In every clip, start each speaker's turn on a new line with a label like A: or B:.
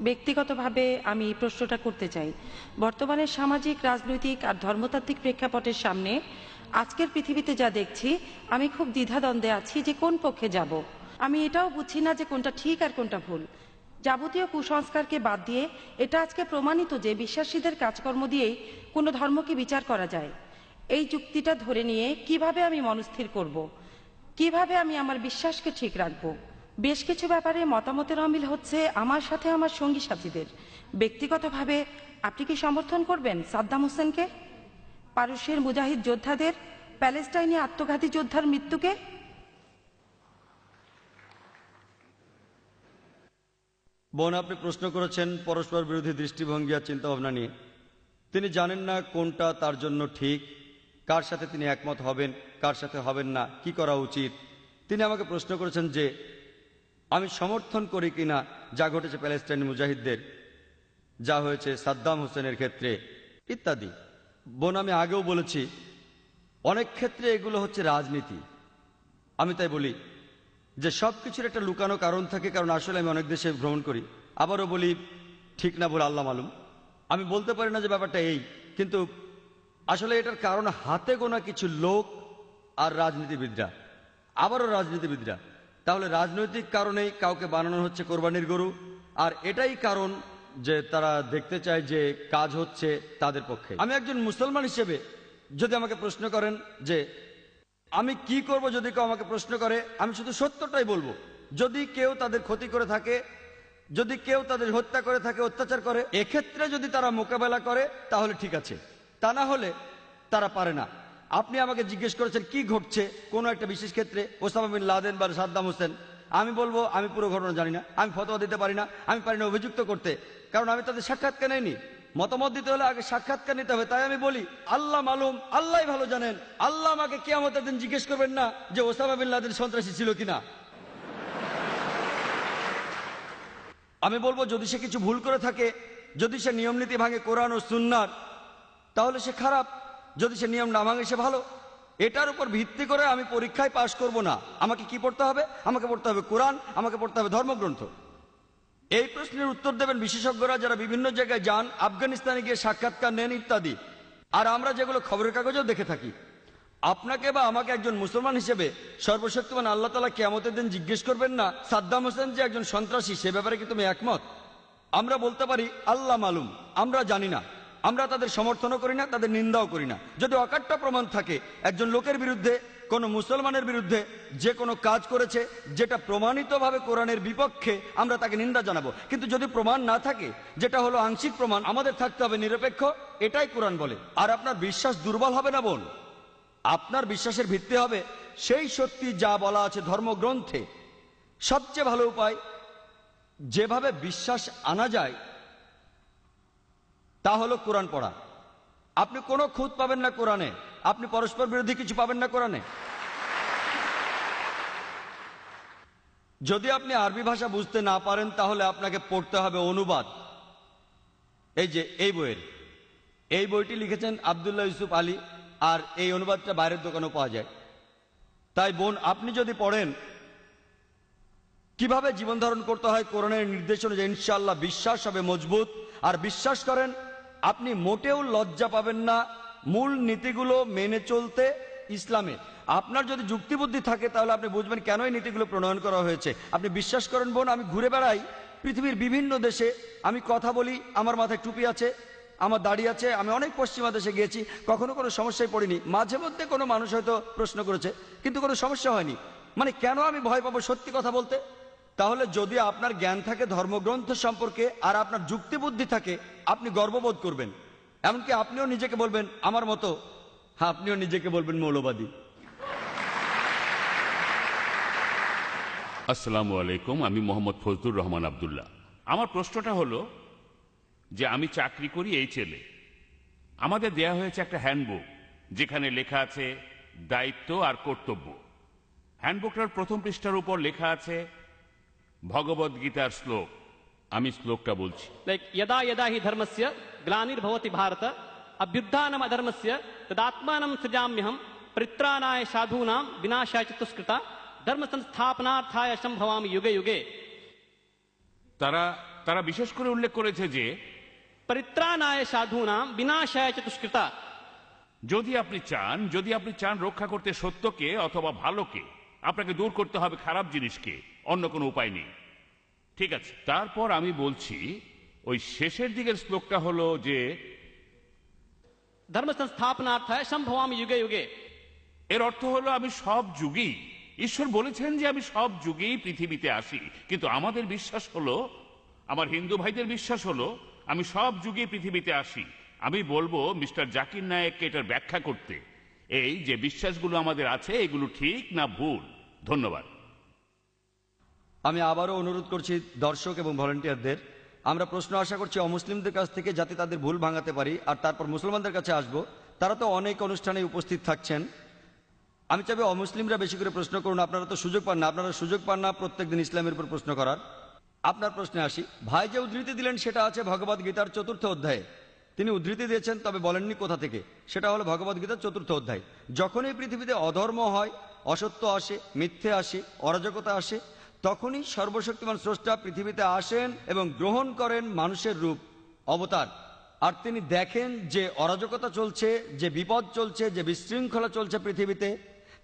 A: ব্যক্তিগতভাবে আমি এই প্রশ্নটা করতে চাই। বর্তমানে সামাজিক, রাজনৈতিক আর ধর্মতাত্ত্বিক প্রেক্ষাপটের সামনে আজকের পৃথিবীতে যা দেখছি, আমি খুব দ্বিধাদ্বন্দ্বে আছি যে কোন পক্ষে যাব। আমি এটাও বুঝছি না যে কোনটা ঠিক আর কোনটা ভুল। যাবতীয় কুসংস্কারকে বাদ দিয়ে এটা আজকে প্রমাণিত যে বিশ্বাসীদের কাজকর্ম দিয়েই কোনো ধর্মকে বিচার করা যায়। এই যুক্তিটা ধরে নিয়ে কীভাবে আমি মনস্থির করব? কীভাবে আমি আমার বিশ্বাসকে ঠিক রাখব? বেশ কিছু ব্যাপারে মতামতের অমিল হচ্ছে আমার সাথে আমার সঙ্গী সাথীদের। ব্যক্তিগতভাবে আপনি কি সমর্থন করবেন সাদ্দাম হোসেনকে? পারস্যের মুজাহিদ যোদ্ধাদের, প্যালেস্টাইনে আত্মঘাতী যোদ্ধার মৃত্যুকে?
B: বোন, আপনি প্রশ্ন করেছেন পরস্পর বিরোধী দৃষ্টিভঙ্গি আর চিন্তাভাবনা নিয়ে। তিনি জানেন না কোনটা তার জন্য ঠিক, কার সাথে তিনি একমত হবেন, কার সাথে হবেন না, কি করা উচিত। তিনি আমাকে প্রশ্ন করেছেন যে আমি সমর্থন করি কিনা যা ঘটেছে প্যালেস্টাইন মুজাহিদদের, যা হয়েছে সাদ্দাম হোসেনের ক্ষেত্রে ইত্যাদি। বোন, আমি আগেও বলেছি, অনেক ক্ষেত্রে এগুলো হচ্ছে রাজনীতি। আমি তাই বলি যে সব কিছুর একটা লুকানো কারণ থাকে, কারণ আসলে আমি অনেক দেশে ভ্রমণ করি। আবারও বলি, ঠিক না বলে আল্লাহ মালুম। আমি বলতে পারি না যে ব্যাপারটা এই, কিন্তু আসলে এটার কারণ হাতে গোনা কিছু লোক আর রাজনীতিবিদরা। আবারও রাজনীতিবিদরা। তাহলে রাজনৈতিক কারণেই কাউকে বানানো হচ্ছে কোরবানির গরু। আর এটাই কারণ যে তারা দেখতে চায় যে কাজ হচ্ছে তাদের পক্ষে। আমি একজন মুসলমান হিসেবে যদি আমাকে প্রশ্ন করেন যে, আমি কি করব যদি কেউ আমাকে প্রশ্ন করে? আমি শুধু সত্যটাই বলব। যদি কেউ তাদের ক্ষতি করে থাকে, যদি কেউ তাদের হত্যা করে থাকে, অত্যাচার করে, এক্ষেত্রে যদি তারা মোকাবেলা করে, তাহলে ঠিক আছে। তা না হলে তারা পারে না। আপনি আমাকে জিজ্ঞেস করেছেন, কি ঘটছে? কোনো একটা বিশেষ ক্ষেত্রে ওসামা বিন লাদেন বা সাদ্দাম হোসেন, আমি বলব, আমি পুরো ঘটনা জানি না, আমি ফতোয়া দিতে পারি না, আমি পারি না অভিযুক্ত করতে। কারণ আমি তাদের সাক্ষাৎকার নেইনি। মতামত দিতে হলে আগে সাক্ষাৎকার নিতে হবে, তাই আমি বলি, আল্লাহ মালুম, আল্লাহ ভালো জানেন, আল্লাহ আমাকে কেয়ামতের দিন জিজ্ঞেস করবেন না যে ওসামা বিন লাদেন সন্ত্রাসী ছিল কিনা। আমি বলব, যদি সে কিছু ভুল করে থাকে, যদি সে নিয়ম নীতি ভাঙে কোরআন ও সুন্নার, তাহলে সে খারাপ। যদি সে নিয়ম না ভাঙে, সে ভালো। এটার উপর ভিত্তি করে আমি পরীক্ষায় পাশ করব না। আমাকে কি পড়তে হবে? আমাকে পড়তে হবে কোরআন, আমাকে পড়তে হবে ধর্মগ্রন্থ। এই প্রশ্নের উত্তর দেবেন বিশেষজ্ঞরা যারা বিভিন্ন জায়গায় যান, আফগানিস্তানে গিয়ে সাক্ষাৎকার নেন ইত্যাদি। আর আমরা যেগুলো খবরের কাগজেও দেখে থাকি। আপনাকে বা আমাকে একজন মুসলমান হিসেবে সর্বশক্তিমান আল্লাহ তালা কেয়ামতের দিন জিজ্ঞেস করবেন না, সাদ্দাম হোসেন যে একজন সন্ত্রাসী, সে ব্যাপারে কি তুমি একমত? আমরা বলতে পারি, আল্লাহ মালুম, আমরা জানি না। আমরা তাদের সমর্থনও করি না, তাদের নিন্দাও করি না। যদি অকাট্য প্রমাণ থাকে, একজন লোকের বিরুদ্ধে, কোনো মুসলমানের বিরুদ্ধে যে কোনো কাজ করেছে, যেটা প্রমাণিতভাবে কোরআনের বিপক্ষে আমরা তাকে নিন্দা জানাব। কিন্তু যদি প্রমাণ না থাকে, যেটা হলো আংশিক প্রমাণ, আমাদের থাকতে হবে নিরপেক্ষ, এটাই কোরআন বলে। আর আপনার বিশ্বাস দুর্বল হবে না, বোন? আপনার বিশ্বাসের ভিত্তি হবে সেই সত্যি যা বলা আছে ধর্মগ্রন্থে। সবচেয়ে ভালো উপায়, যেভাবে বিশ্বাস আনা যায় তা হলো কোরআন পড়া। আপনি কোনো খুঁত পাবেন না কোরআনে। আপনি পরস্পর বিরোধী কিছু পাবেন না কোরআনে। যদি আপনি আরবি ভাষা বুঝতে না পারেন, তাহলে আপনাকে পড়তে হবে অনুবাদ। এই যে, এই বইয়ের। এই বইটি লিখেছেন আবদুল্লাহ ইউসুফ আলী, আর এই অনুবাদটা বাইরের দোকানেও পাওয়া যায়। তাই বোন, আপনি যদি পড়েন, কীভাবে জীবন ধারণ করতে হয় কোরআনের নির্দেশ অনুযায়ী ইনশাল্লাহ বিশ্বাস হবে মজবুত। আর বিশ্বাস করেন আপনি মোটেও লজ্জা পাবেন না মূল নীতিগুলো মেনে চলতে ইসলামে। আপনার যদি যুক্তিবুদ্ধি থাকে, তাহলে আপনি বুঝবেন কেন এই নীতিগুলো প্রণয়ন করা হয়েছে। আপনি বিশ্বাস করেন, বোন, আমি ঘুরে বেড়াই। পৃথিবীর বিভিন্ন দেশে আমি কথা বলি, আমার মাথায় টুপি আছে, আমার দাড়ি আছে, আমি অনেক পশ্চিমা দেশে গিয়েছি, কখনো কোনো সমস্যায় পড়িনি। মাঝে মধ্যে কোনো মানুষ হয়তো প্রশ্ন করেছে, কিন্তু কোনো সমস্যা হয়নি। মানে কেন আমি ভয় পাবো সত্যি কথা বলতে? তাহলে যদি আপনার জ্ঞান থাকে, ধর্মগ্রন্থ সম্পর্কে, আর আপনার যুক্তিবুদ্ধি থাকে, আপনি গর্ববোধ করবেন। এমনকি আপনিও নিজেকে বলবেন, আমার মতো। হ্যাঁ আপনিও নিজেকে বলবেন মৌলবাদী।
C: আসসালামু আলাইকুম, আমি মোহাম্মদ ফজলুর রহমান আবদুল্লাহ। আমার প্রশ্নটা হলো যে আমি চাকরি করি এই ছেলে। আমাদের দেয়া হয়েছে একটা হ্যান্ডবুক, যেখানে লেখা আছে, দায়িত্ব আর কর্তব্য। হ্যান্ডবুকটার প্রথম পৃষ্ঠার উপর লেখা আছে ভগবদ্গীতার শ্লোক। আমি শ্লোকটা বলছি।
D: লাইক ইয়দা ইয়দা হি ধর্মস্য গ্লানির্ভবতি ভারত অভ্যুত্থানম অধর্মস্য তদাত্মানম সৃজাম্যহম পরিত্রাণায় সাধূনাম বিনাশায় চতুষ্কৃতা ধর্ম সংস্থাপনার্থায় সম্ভবামি যুগে যুগে
C: তারা তারা বিশেষ করে উল্লেখ করেছে যে
D: পরিত্রাণায় সাধুনাম বিনাশায় চতুষ্কৃতা
C: যদি আপনি চান যদি আপনি চান রক্ষা করতে সত্যকে অথবা ভালোকে আপনাকে দূর করতে হবে খারাপ জিনিসকে। অন্য কোনো উপায় নেই। ঠিক আছে তারপর আমি বলছি ওই শেষের দিকের শ্লোকটা হলো যে
D: ধর্মস্থান ধর্ম সম্ভব আমি যুগে যুগে।
C: এর অর্থ হলো আমি সব যুগেই ঈশ্বর বলেছেন যে আমি সব যুগেই পৃথিবীতে আসি কিন্তু আমাদের বিশ্বাস হলো আমার হিন্দু ভাইদের বিশ্বাস হলো আমি সব যুগে পৃথিবীতে আসি। আমি বলব মিস্টার জাকির নায়েককে এটার ব্যাখ্যা করতে এই যে বিশ্বাসগুলো আমাদের আছে এগুলো ঠিক না ভুল? ধন্যবাদ।
B: আমি আবারও অনুরোধ করছি দর্শক এবং ভলেন্টিয়ারদের, আমরা প্রশ্ন আশা করছি অমুসলিমদের কাছ থেকে যাতে তাদের ভুল ভাঙাতে পারি, আর তারপর মুসলমানদের কাছে আসব। তারা তো অনেক অনুষ্ঠানে উপস্থিত থাকছেন। আমি চাইব অমুসলিমরা বেশি করে প্রশ্ন করুন, আপনারা তো সুযোগ পান না। আপনারা সুযোগ পান না প্রত্যেকদিন ইসলামের উপর প্রশ্ন করার। আপনার প্রশ্নে আসি, ভাই যে উদ্ধৃতি দিলেন সেটা আছে ভগবদ গীতার চতুর্থ অধ্যায়ে। তিনি উদ্ধৃতি দিয়েছেন, তবে বলেননি কোথা থেকে। সেটা হলো ভগবদ গীতার চতুর্থ অধ্যায়। যখনই পৃথিবীতে অধর্ম হয়, অসত্য আসে, মিথ্যে আসে, অরাজকতা আসে তখনই সর্বশক্তিমান স্রষ্টা পৃথিবীতে আসেন এবং গ্রহণ করেন মানুষের রূপ, অবতার। আর তিনি দেখেন যে অরাজকতা চলছে, যে বিপদ চলছে, যে বিশৃঙ্খলা চলছে পৃথিবীতে।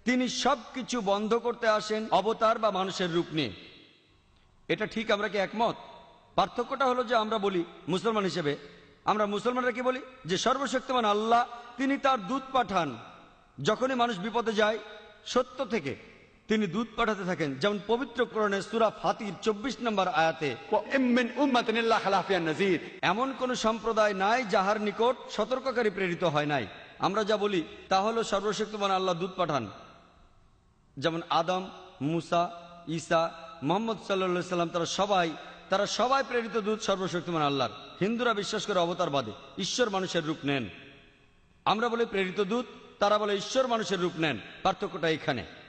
B: তিনি সবকিছু বন্ধ করতে আসেন অবতার বা মানুষের রূপ নিয়ে। এটা ঠিক আমরা কি একমত? পার্থক্যটা হলো যে আমরা বলি মুসলমান হিসেবে, আমরা মুসলমানরা কি বলি? যে সর্বশক্তিমান আল্লাহ, তিনি তার দুধ পাঠান। যখনই মানুষ বিপদে যায়, সত্য থেকে তিনি দুধ পাঠাতে থাকেন। যেমন পবিত্র কোরণে সুরা ফাতির চব্বিশ নম্বর আয়াতে এমন কোন সম্প্রদায় নাই যাহার নিকট সতর্ককারী প্রেরিত হয় নাই। আমরা যা বলি তা হল সর্বশক্তিমান আল্লাহ দুধ পাঠান। যেমন আদম মুসা ঈসা মোহাম্মদ সাল্লা সাল্লাম তারা সবাই তারা সবাই প্রেরিত দুধ সর্বশক্তিমান আল্লাহর। হিন্দুরা বিশ্বাস করে অবতারবাদে ঈশ্বর মানুষের রূপ নেন। আমরা বলি প্রেরিত দূত তারা বলে ঈশ্বর মানুষের রূপ নেন। পার্থক্যটা এখানে।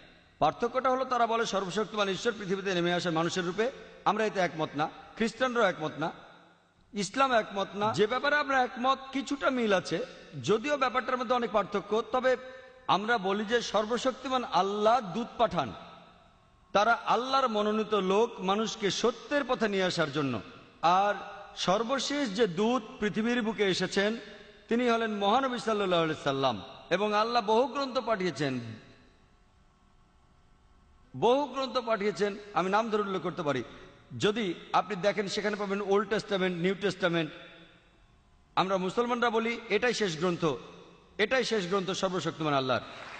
B: পার্থক্যটা হলো তারা বলে সর্বশক্তিমান ঈশ্বর পৃথিবীতে নেমে আসে মানুষের রূপে। আমরা এতে একমত না। খ্রিস্টানরাও একমত না। ইসলাম একমত না। যে ব্যাপারে আমরা একমত, কিছুটা মিল আছে। যদিও ব্যাপারটার মধ্যে অনেক পার্থক্য। তবে আমরা বলি যে সর্বশক্তিমান আল্লাহ দূত পাঠান। তারা আল্লাহর মনোনীত লোক, মানুষকে সত্যের পথে নিয়ে আসার জন্য। আর সর্বশেষ যে দূত পৃথিবীর বুকে এসেছেন, তিনি হলেন মহানবী সাল্লাহ সাল্লাম। এবং আল্লাহ বহু গ্রন্থ পাঠিয়েছেন। বহু গ্রন্থ পাঠিয়েছেন, আমি নাম ধরে উল্লেখ করতে পারি। যদি আপনি দেখেন, সেখানে পাবেন ওল্ড টেস্টামেন্ট নিউ টেস্টামেন্ট আমরা মুসলমানরা বলি, এটাই শেষ গ্রন্থ। এটাই শেষ গ্রন্থ সর্বশক্তিমান আল্লাহর।